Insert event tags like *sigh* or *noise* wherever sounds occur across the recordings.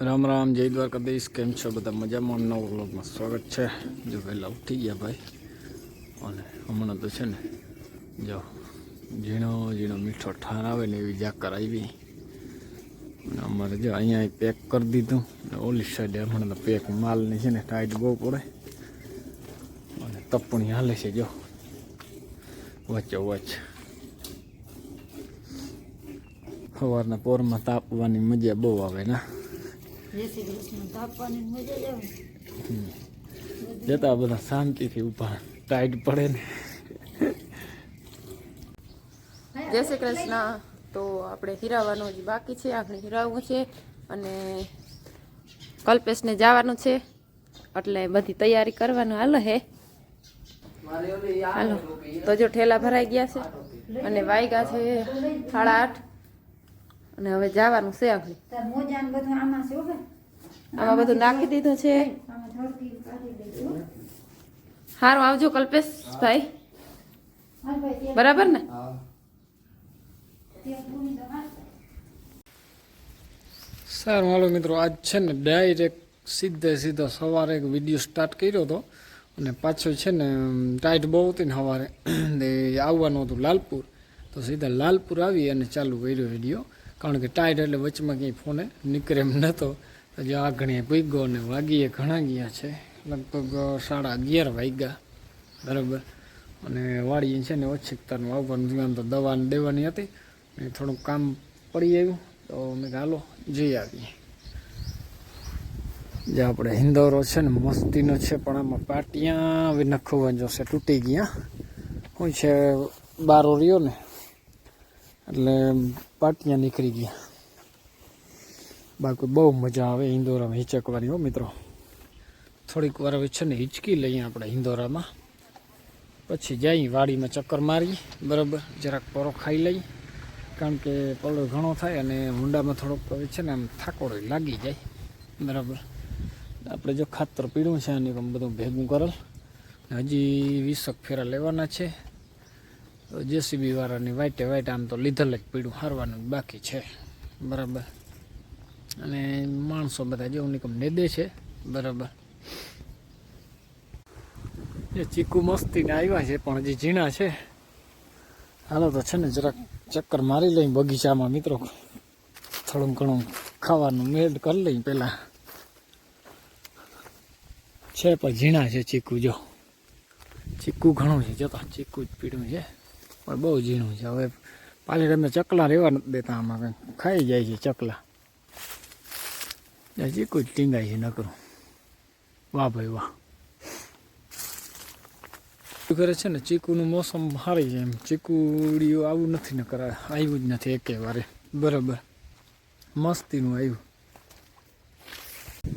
રામ રામ, જય દ્વારકાધીશ. કેમ છો બધા મજામાં? નવો વ્લોગમાં સ્વાગત છે. જો પહેલાં ઉઠી ગયા ભાઈ. અને હમણાં તો છે ને, જો ઝીણો ઝીણો મીઠો ઠાર આવે ને એવી જાકર આવી. અને અમારે જો અહીંયા પેક કરી દીધું. અને ઓલી સાઈડે હમણાં તો પેક માલની છે ને ટાઈટ બહુ પડે. અને તપણી હાલે છે, જો. વચ્ચો વચ્ચ. સવારના પોરમાં તાપવાની મજા બહુ આવે ના. જતા બધા શાંતિથી ઊભા. ટાઈટ પડે ને. જય શ્રી કૃષ્ણ. તો આપણે હિરાવાનું જ બાકી છે. આપણે હિરાવવું છે અને કલ્પેશને જવાનું છે. એટલે બધી તૈયારી કરવાનું. હાલો હે. હાલો. તો જો ઠેલા ભરાઈ ગયા છે અને વાગ્યા છે સાડા આઠ. અને હવે જવાનું છે બધું આમાં છે હો ભાઈ. આમાં બધું નાખી દીધું છે. આમાં થોડુંક કાઢી દેજો હો. સારું આવજો કલ્પેશ ભાઈ. બરાબર ને. સારું હાલો મિત્રો આજ છે ને ડાયરેક્ટ સીધે સીધો સવારે એક વીડિયો સ્ટાર્ટ કર્યો હતો. અને પાછો છે ને ટાઈટ બહુ હતી ને સવારે. *coughs* આવવાનું હતું લાલપુર. તો સીધા લાલપુર આવી અને ચાલુ કર્યો વીડિયો કારણ કે ટાઈટ એટલે વચમાં ક્યાંય ફોને નીકળે એમ નહોતો હજી આ ઘણી પીગો અને વાગીએ, ઘણા ગયા છે. લગભગ સાડા અગિયાર વાગ્યા. બરાબર. અને વાડીએ છે ને ઓછીકતાનું આવવાનું ધ્યાન તો દવાને દેવાની હતી. ને થોડુંક કામ પડી આવ્યું. તો મેં હાલો, જઈ આવીએ. જે આપણે હિંદોરો છે ને, મસ્તીનો છે, પણ આમાં પાટિયા હવે નખવા જોશે તૂટી ગયા. હોય છે બારો રહ્યો ને. એટલે પાટિયા નીકળી ગયા. બાકી બહુ મજા આવે હિંદોરામાં હિચકવાની હો મિત્રો. થોડીક વાર છે ને હિચકી લઈએ આપણે ઇન્દોરામાં. પછી જઈ વાડીમાં ચક્કર મારી બરાબર? જરાક પરો ખાઈ લઈ કારણ કે પલો ઘણો થાય અને હુંડામાં થોડોક હવે છે ને આમ થાકોડો લાગી જાય. બરાબર? આપણે જો ખાતર પીળું છે અને બધું ભેગું કરેલ. હજી વીસક ફેરા લેવાના છે. જેસીબી વાળાની વાઈટે વાઈટ આમ તો લીધેલ જ પીળું હારવાનું બાકી છે. બરાબર. અને માણસો બધા જેવું નિકમ નેદે છે. બરાબર. એ ચીકુ મસ્તીને આવ્યા છે, પણ હજી ઝીણા છે. હાલો તો છે ને જરાક ચક્કર મારી લઈ બગીચામાં મિત્રો. થોડું ઘણું ખાવાનું મેડ કરી લઈ પહેલાં છે પણ ઝીણા છે ચીકુ, જો. ચીકુ ઘણું છે જતા ચીકુ જ પીડું છે. પણ બહુ ઝીણું છે. હવે પાછી તમે ચકલા રહેવા નથી દેતા આમાં કંઈક ખાઈ જાય છે ચકલા. ચીકુ જ ટીંગાય છે નકરું. વાહ ભાઈ વાહ. કરે છે ને? ચીકુનું મોસમ સારી છે એમ. ચીકુડીઓ આવું નથી ને કરા આવ્યું જ નથી એકે વારે. બરાબર. મસ્તીનું આવ્યું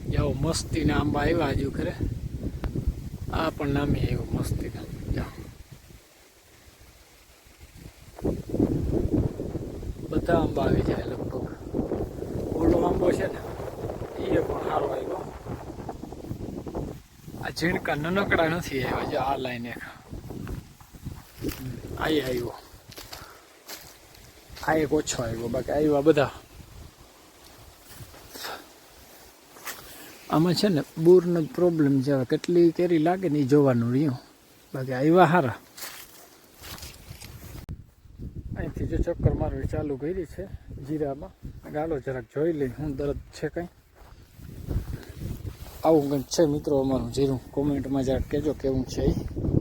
જાઓ, મસ્તીના આંબા આવ્યા હજુ કરે આ પણ નામે આવ્યું મસ્તીના જાઓ બધા આંબા આવી જાય લગભગ. ઓલો આંબો છે ને એ પણ સારો આવ્યો. આ ઝીણકા નનકડા નથી આવ્યા જે આ લાઈન એક. આ આવ્યો. આ એક ઓછો આવ્યો, બાકી આવ્યા બધા. આમાં છે ને, બૂરનો જ પ્રોબ્લેમ છે કેટલી કેરી લાગે ને એ જોવાનું રહ્યું. બાકી આવ્યા સારા અહીંથી જો ચક્કર ચાલુ કરી છે જીરામાં. ગાલો જરાક જોઈ લઈ, હું દરદ છે કંઈ. આવું કંઈક છે મિત્રો અમારું જીરું. કોમેન્ટમાં જરાક કહેજો કેવું છે એ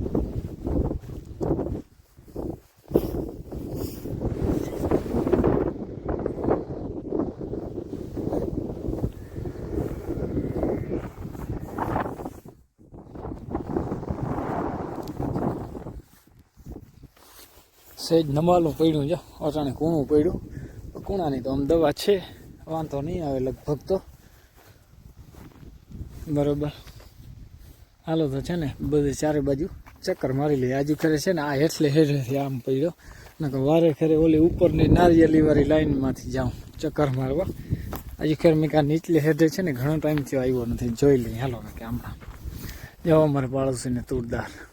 સહેજ નમાલું પડ્યું છે. અટાણે કૂણું પડ્યું. કૂણાની તો આમ દવા છે. વાંધો નહીં આવે લગભગ તો. બરોબર. હાલો તો છે ને બધી ચારે બાજુ ચક્કર મારી લઈએ. આજુ ખરે છે ને આ હેઠલે હેઠેથી આમ પડ્યો. નકર વારે ખરે ઓલી ઉપરની નારિયેલી વાળી લાઈનમાંથી જાઉં ચક્કર મારવા. હજી ખેર મેં કાં નીચલે હેઠે છે ને ઘણો ટાઈમથી આવ્યો નથી. જોઈ લઈએ. હાલો કે હમણાં જવા અમારે પાડોશીને તુરદાર.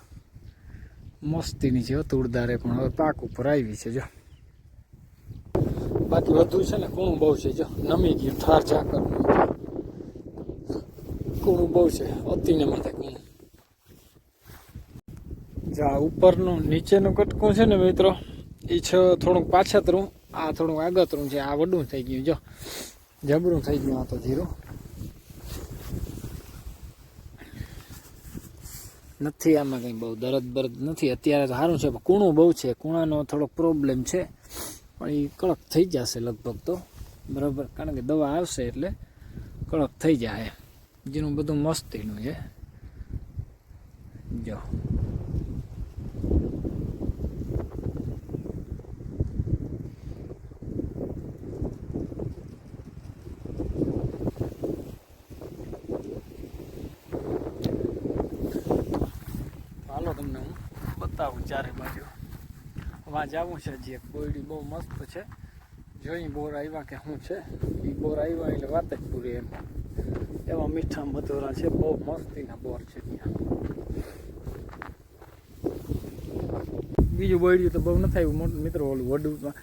મસ્તીની છે તુળદારે પણ. હવે પાક ઉપર આવી છે, જો. બાકી વધુ છે ને કૂણું બહુ છે, જો. નમી ગયું, ઠાર ઝાકર કૂણું બહુ છે, અતિને માથે કૂણું. જા ઉપરનું, નીચેનું કટકું છે ને મિત્રો એ છે થોડુંક પાછતરું, આ થોડુંક આગતરું છે, આ વડું થઈ ગયું, જો. જબરું થઈ ગયું આ તો ધીરું. નથી, આમાં કંઈ બહુ દરદ બરદ નથી. અત્યારે સારું છે, પણ કૂણું બહુ છે. કૂણાનો થોડોક પ્રોબ્લેમ છે. પણ એ કડક થઈ જશે લગભગ તો. બરાબર? કારણ કે દવા આવશે એટલે કડક થઈ જાય. જેનું બધું મસ્તીનું છે. જો હાલો તમને હું બતાવું ચારે બાજુ વાં જવું છે જે કોયડી બહુ મસ્ત છે. જોઈ બોર આવ્યા કે શું છે? એ બોર આવ્યા એટલે વાત જ પૂરી એમ. એવા મીઠા મધુરા છે, બહુ મસ્તીના બોર છે ત્યાં. બીજું બોયડ્યું તો બહુ નથી આવ્યું, મોટું, મિત્રો, ઓલું વડું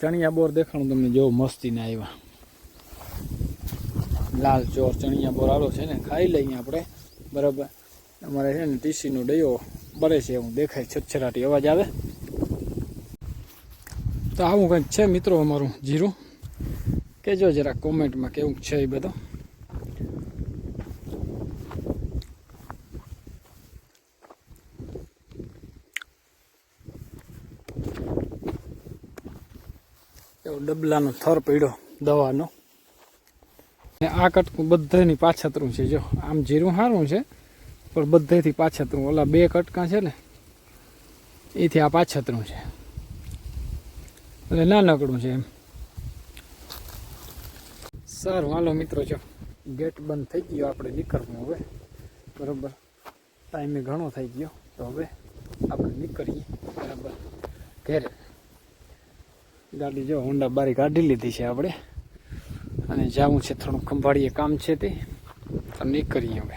ચણિયા બોર દેખાણું તમને જેવો મસ્તીના આવ્યા લાલ ચોર ચણિયા બોર આવ્યો છે ને, ખાઈ લઈએ આપણે. બરાબર. અમારે છે ને ટીસીનો ડયો બરે છે એવું દેખાય છછરાટી અવાજ આવે. તો આવું કંઈક છે મિત્રો અમારું? જીરું? કહેજો જરા કોમેન્ટમાં કેવું છે એ બધું. એવો ડબલાનો થર પીડ્યો દવાનો. ને આ કટકું બધાની પાછતરું છે. જો, આમ જીરું સારું છે, પણ બધેથી પાછતરું. ઓલા બે કટકા છે ને, એથી આ પાછતરું છે. એટલે નાનકડું છે એમ. સારું, હાલો મિત્રો, જો. ગેટ બંધ થઈ ગયો આપણે નીકળવું હવે. બરાબર. ટાઈમે ઘણો થઈ ગયો. તો હવે આપણે નીકળીએ. બરાબર. ઘેરે. ગાડી જો હોન્ડા બારી કાઢી લીધી છે આપણે. અને જવું છે થોડું ખંભાળીએ કામ છે તે. તો નીકળીએ હવે.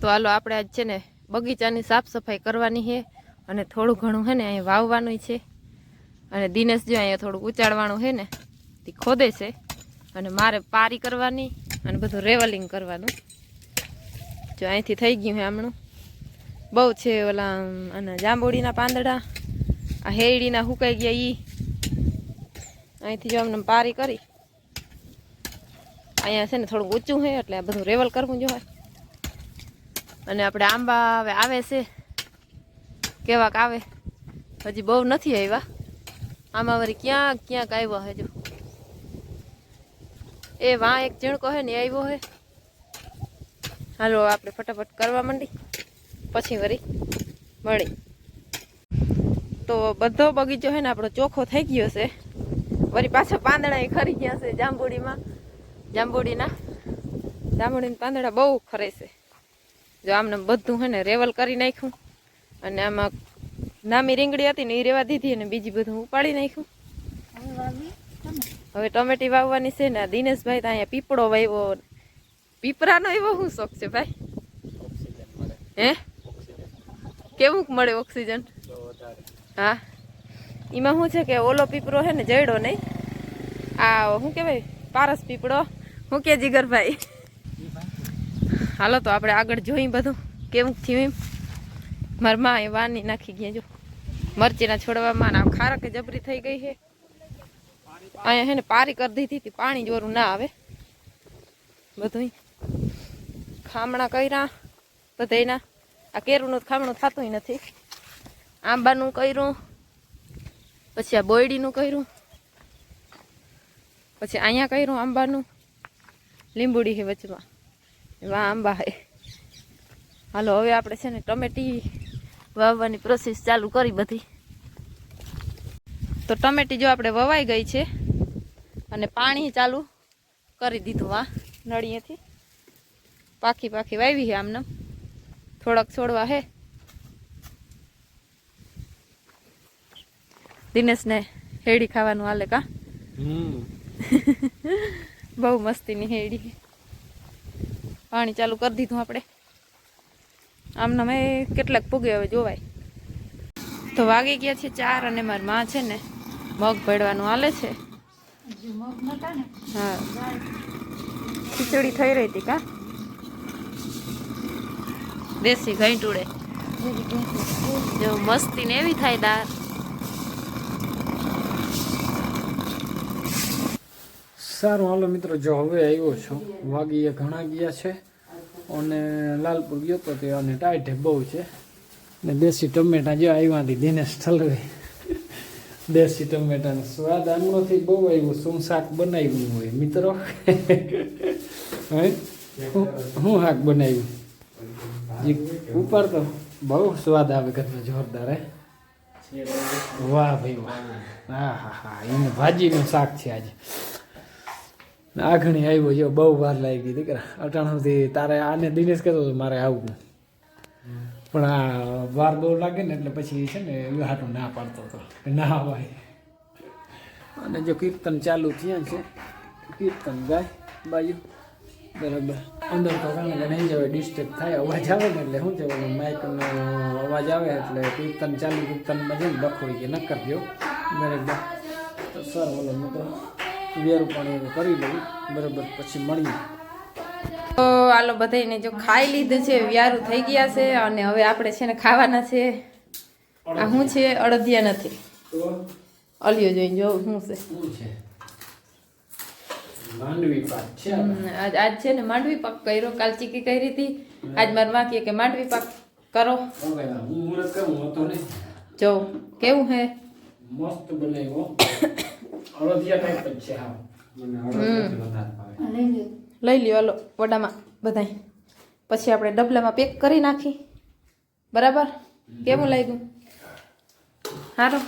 તો હાલો, આપણે આજ છે ને બગીચાની સાફ સફાઈ કરવાની છે અને થોડું ઘણું છે ને અહીંયા વાવવાનું છે. અને દિનેશ જો અહીંયા થોડુંક ઉચાડવાનું છે ને, તે ખોદે છે. અને મારે પારી કરવાની અને બધું રેવલિંગ કરવાનું. જો અહીંથી થઈ ગયું છે હમણાં બહુ છે ઓલા અને જાંબુડીના પાંદડા. આ હેડીના હુકાઈ ગયા એ અહીંથી જો અમને પારી કરી. અહીંયા છે ને થોડુંક ઊંચું છે એટલે આ બધું રેવલ કરવું જોઈએ અને આપણે આંબા હવે આવે છે. કેવાક આવે. હજી બહુ નથી આવ્યા. આમાં વળી ક્યાંક ક્યાંક આવ્યો હજુ એ વાં એક ઝીણકો હે ને આવ્યો હે. હાલો, આપણે ફટાફટ કરવા માંડી. પછી વળી મળી. તો બધો બગીચો હે ને આપણો ચોખ્ખો થઈ ગયો છે. વળી પાછા પાંદડા એ ખરી ગયા છે જાંબુડીમાં. જાંબુડીના. જાંબુડીના પાંદડા બહુ ખરે છે. જો આમને બધું હે ને રેવલ કરી નાખ્યું. અને આમાં નામી રીંગડી હતી ને એ રેવા દીધી અને બીજી બધું ઉપાડી નાખ્યું. હવે ટમેટી વાવવાની છે ને દિનેશભાઈ તો અહીંયા પીપળો વાવ્યો પીપરાનો એવો શું શોખ છે ભાઈ? હે? કેવું મળે ઓક્સિજન? હા. એમાં શું છે કે ઓલો પીપળો છે ને જડ્યો નહીં? આ શું કહેવાય? પારસ પીપળો. હું કે જીગરભાઈ? હાલો તો આપણે આગળ જોઈ બધું. કેવું થયું એમ? મારા માં એ વાની નાખી ગયા જો. મરચીના છોડવામાં આમ ખારક જબરી થઈ ગઈ છે. અહીંયા હે ને પારી કરી દીધી હતી, પાણી જોરું ના આવે. બધું ખામણા કર્યા બધેના આ કેરુંનું ખામણું થતું નથી. આંબાનું કર્યું, પછી આ બોયડીનું કર્યું, પછી અહીંયા કર્યું આંબાનું. લીંબુડી છે વચમાં. એમાં આંબા હે હાલો, હવે આપણે છે ને ટમેટી વાવવાની પ્રોસેસ ચાલુ કરી બધી. તો ટમેટી જો આપણે વવાઈ ગઈ છે અને પાણી ચાલુ કરી દીધું આ નળીએથી પાખી પાખી વાવી છે આમને. થોડાક છોડવા હે. દિનેશને હેડી ખાવાનું હાલે કા? હમ. બહુ મસ્તીની હેડી પાણી ચાલુ કરી દીધું આપણે. આમના મેં કેટલાક પૂગે હવે જોવાય. તો વાગી ગયા છે ચાર અને મારી માં છે ને, મગ ભેળવાનું હાલે છે. હા. ખીચડી થઈ રહી હતી કા? દેશી ઘઈટુડે જો મસ્તી ને એવી થાય દાર સારું, હાલો મિત્રો, જો હવે આવ્યો છું. વાગીએ ઘણા ગયા છે. અને લાલપુર ગયો તો તે અને ટાઈટે બહુ છે. ને દેશી ટમેટા જો આવ્યાથી દિનેશ ઠલવે. દેશી ટમેટાનો સ્વાદ આમનોથી બહુ આવ્યું શું શાક બનાવ્યું હોય, મિત્રો? હે? શું શાક બનાવ્યું? જે ઉપર તો બહુ સ્વાદ આવે ઘરમાં જોરદાર, હે? વાહ ભાઈ વાહ. હા હા હા, એને ભાજીનું શાક છે આજે. આઘણી આવ્યો જો બહુ વાર લાગી દીકરા. અટાણુંથી તારે આને દિનેશ કહેતો હતો, મારે આવવું પણ આ વાર બહુ લાગે ને, એટલે પછી છે ને હાટું ના પાડતો હતો ના ભાઈ અને જો કીર્તન ચાલુ થયા છે, કીર્તન ગાય, બાજુ. બરાબર. અંદર તો ઘણા ઘણા નહીં જવાય ડિસ્ટર્બ થાય, અવાજ આવે ને એટલે શું છે માઇકનો અવાજ આવે એટલે કીર્તન ચાલુ, કીર્તનમાં જઈને લખો કે ન કરજો બરાબર. તો સર, બોલો મિત્રો. વેરું પાણી કરી લઉં. બરાબર પછી મળીએ. તો આલો બધાને જો ખાઈ લીધું છે વ્યારું થઈ ગયા છે અને હવે આપણે છે ને ખાવાના છે. આ શું છે? અડદિયા નથી. અલિયો જોઈને જો શું છે. આજ આજ છે ને માંડવી પાક કર્યો. કાલ ચીકી કરી હતી. આજ મારે માં કે માંડવી પાક કરો. જો કેવું હે? મસ્ત બનાવ્યો. અડદિયા ટાઈપ જ છે હા લઈ લ્યો. હાલો વડામાં બધાય. પછી આપણે ડબલામાં પેક કરી નાખી. બરાબર? કેવું લાગ્યું? સારું